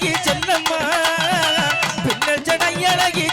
அழகி சென்னம்மா பின்னல் ஜடை அழகி